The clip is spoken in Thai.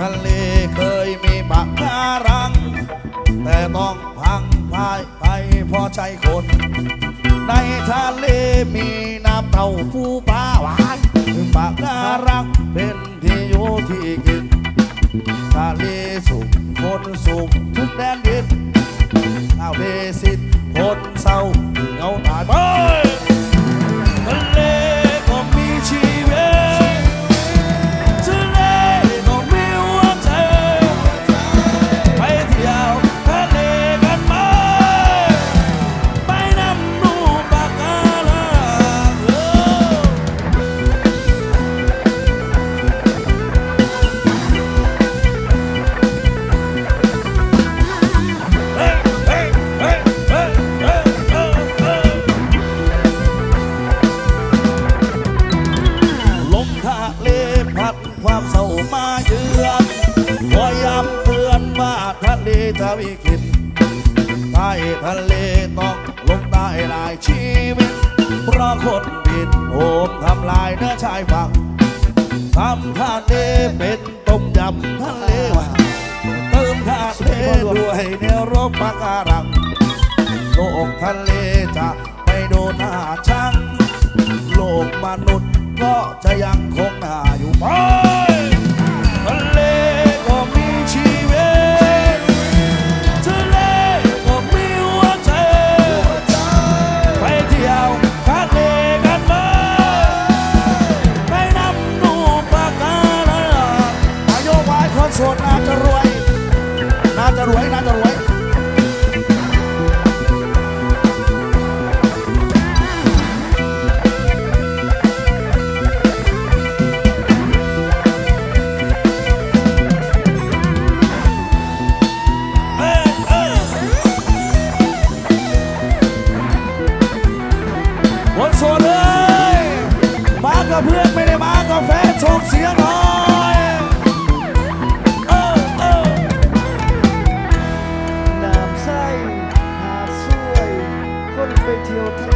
ทะเลเคยมีปะการัง แต่ต้องพังพายไปเพราะใจคน ในทะเลมีน้ำเต่าผู้ปลาหวานปะการังเป็นที่อยู่ที่กิน เลพัดความเศร้ามาเยือนคอยย้ำเตือนว่าทะเลทวีกินใต้ทะเลต้องลงใต้หลายชีวิต เพราะคนผิดโหมทำลายเนื้อชายฝั่งทำทะเลเป็นต้มยำทะเลว่ะเติมทะเลด้วยเนวรบปะการังโลกทะเลจะไม่โดนหน้าชังโลกมนุษย์ ก็จะยังคงหนาอยู่ไปทะเลก็มีชีวิตทะเลก็มีหัวใจ ไปเที่ยวทะเลกันไหมไปนำดูปะการังอายุวายคนโสดน่าจะรวย น่าจะรวย น่าจะรวย เสียงอยน้ำใสหาดสวย คนไปเที่ยวทะเล